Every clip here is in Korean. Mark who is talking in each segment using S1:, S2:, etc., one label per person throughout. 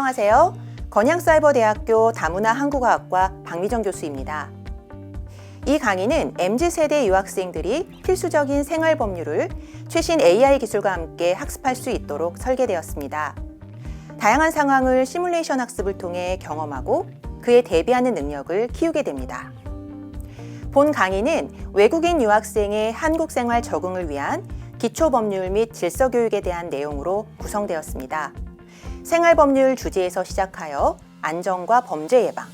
S1: 안녕하세요. 건양사이버대학교 다문화 한국어학과 박미정 교수입니다. 이 강의는 MZ세대 유학생들이 필수적인 생활 법률을 최신 AI 기술과 함께 학습할 수 있도록 설계되었습니다. 다양한 상황을 시뮬레이션 학습을 통해 경험하고 그에 대비하는 능력을 키우게 됩니다. 본 강의는 외국인 유학생의 한국 생활 적응을 위한 기초 법률 및 질서 교육에 대한 내용으로 구성되었습니다. 생활 법률 주제에서 시작하여 안전과 범죄 예방,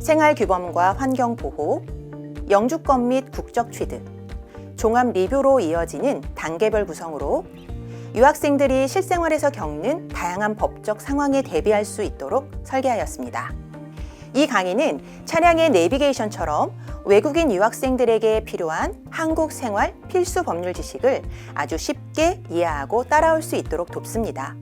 S1: 생활 규범과 환경 보호, 영주권 및 국적 취득, 종합 리뷰로 이어지는 단계별 구성으로 유학생들이 실생활에서 겪는 다양한 법적 상황에 대비할 수 있도록 설계하였습니다. 이 강의는 차량의 내비게이션처럼 외국인 유학생들에게 필요한 한국 생활 필수 법률 지식을 아주 쉽게 이해하고 따라올 수 있도록 돕습니다.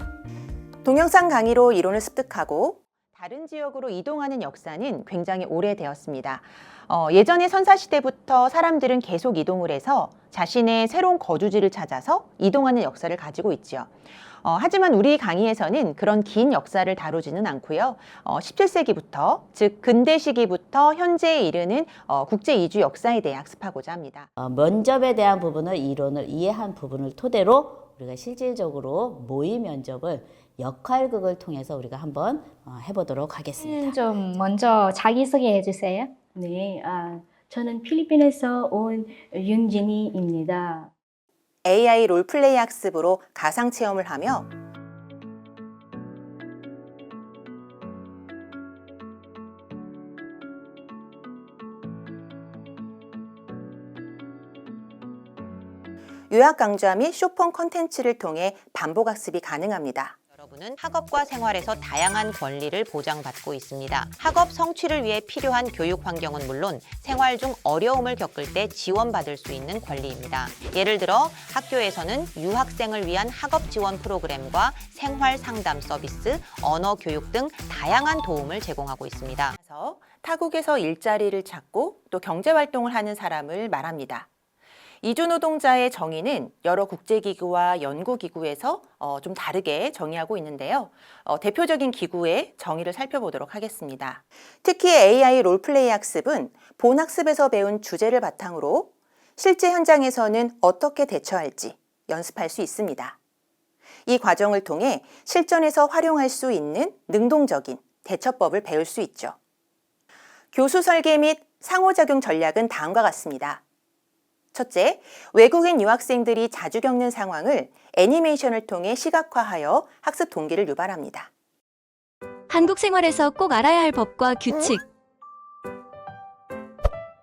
S1: 동영상 강의로 이론을 습득하고 다른 지역으로 이동하는 역사는 굉장히 오래되었습니다. 어, 예전에 선사시대부터 사람들은 계속 이동을 해서 자신의 새로운 거주지를 찾아서 이동하는 역사를 가지고 있지요. 어, 하지만 우리 강의에서는 그런 긴 역사를 다루지는 않고요. 어, 17세기부터, 즉 근대 시기부터 현재에 이르는 어, 국제 이주 역사에 대해 학습하고자 합니다.
S2: 어, 면접에 대한 부분을 이론을 이해한 부분을 토대로 우리가 실질적으로 모의 면접을 역할극을 통해서 우리가 한번 어, 해보도록 하겠습니다.
S3: 좀 먼저 자기소개해 주세요.
S4: 네, 아, 저는 필리핀에서 온 윤진이입니다.
S1: AI 롤플레이 학습으로 가상 체험을 하며 요약 강좌 및 쇼폰 컨텐츠를 통해 반복 학습이 가능합니다.
S5: 여러분은 학업과 생활에서 다양한 권리를 보장받고 있습니다. 학업 성취를 위해 필요한 교육 환경은 물론 생활 중 어려움을 겪을 때 지원받을 수 있는 권리입니다. 예를 들어 학교에서는 유학생을 위한 학업 지원 프로그램과 생활 상담 서비스, 언어 교육 등 다양한 도움을 제공하고 있습니다.
S1: 타국에서 일자리를 찾고 또 경제 활동을 하는 사람을 말합니다. 이주 노동자의 정의는 여러 국제기구와 연구기구에서 어, 좀 다르게 정의하고 있는데요. 어, 대표적인 기구의 정의를 살펴보도록 하겠습니다. 특히 AI 롤플레이 학습은 본 학습에서 배운 주제를 바탕으로 실제 현장에서는 어떻게 대처할지 연습할 수 있습니다. 이 과정을 통해 실전에서 활용할 수 있는 능동적인 대처법을 배울 수 있죠. 교수 설계 및 상호작용 전략은 다음과 같습니다. 첫째, 외국인 유학생들이 자주 겪는 상황을 애니메이션을 통해 시각화하여 학습 동기를 유발합니다.
S6: 한국 생활에서 꼭 알아야 할 법과 규칙.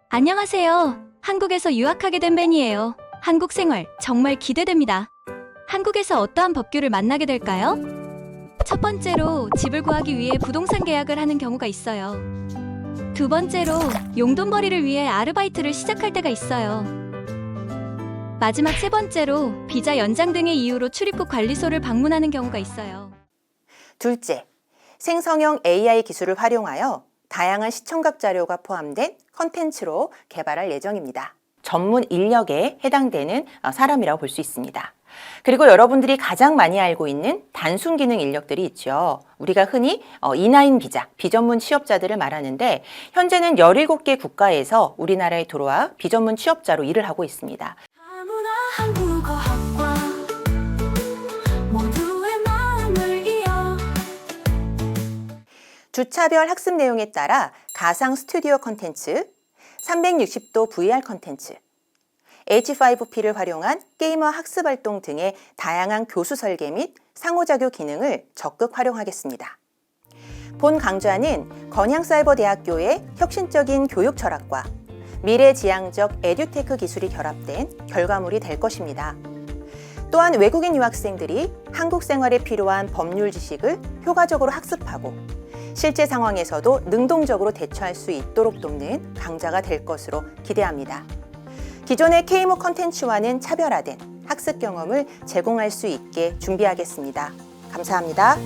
S6: 안녕하세요. 한국에서 유학하게 된 벤이에요. 한국 생활 정말 기대됩니다. 한국에서 어떠한 법규를 만나게 될까요? 첫 번째로 집을 구하기 위해 부동산 계약을 하는 경우가 있어요. 두 번째로 용돈벌이를 위해 아르바이트를 시작할 때가 있어요. 마지막 세 번째로 비자 연장 등의 이유로 출입국 관리소를 방문하는 경우가 있어요.
S1: 둘째, 생성형 AI 기술을 활용하여 다양한 시청각 자료가 포함된 컨텐츠로 개발할 예정입니다. 전문 인력에 해당되는 어, 사람이라고 볼 수 있습니다. 그리고 여러분들이 가장 많이 알고 있는 단순 기능 인력들이 있죠. 우리가 흔히 어, 인하인 비자, 비전문 취업자들을 말하는데 현재는 17개 국가에서 우리나라에 들어와 비전문 취업자로 일을 하고 있습니다. 주차별 학습 내용에 따라 가상 스튜디오 컨텐츠, 360도 VR 컨텐츠, H5P를 활용한 게이머 학습 활동 등의 다양한 교수 설계 및 상호작용 기능을 적극 활용하겠습니다. 본 강좌는 건양사이버대학교의 혁신적인 교육 철학과 미래지향적 에듀테크 기술이 결합된 결과물이 될 것입니다. 또한 외국인 유학생들이 한국 생활에 필요한 법률 지식을 효과적으로 학습하고 실제 상황에서도 능동적으로 대처할 수 있도록 돕는 강좌가 될 것으로 기대합니다. 기존의 K모 컨텐츠와는 차별화된 학습 경험을 제공할 수 있게 준비하겠습니다. 감사합니다.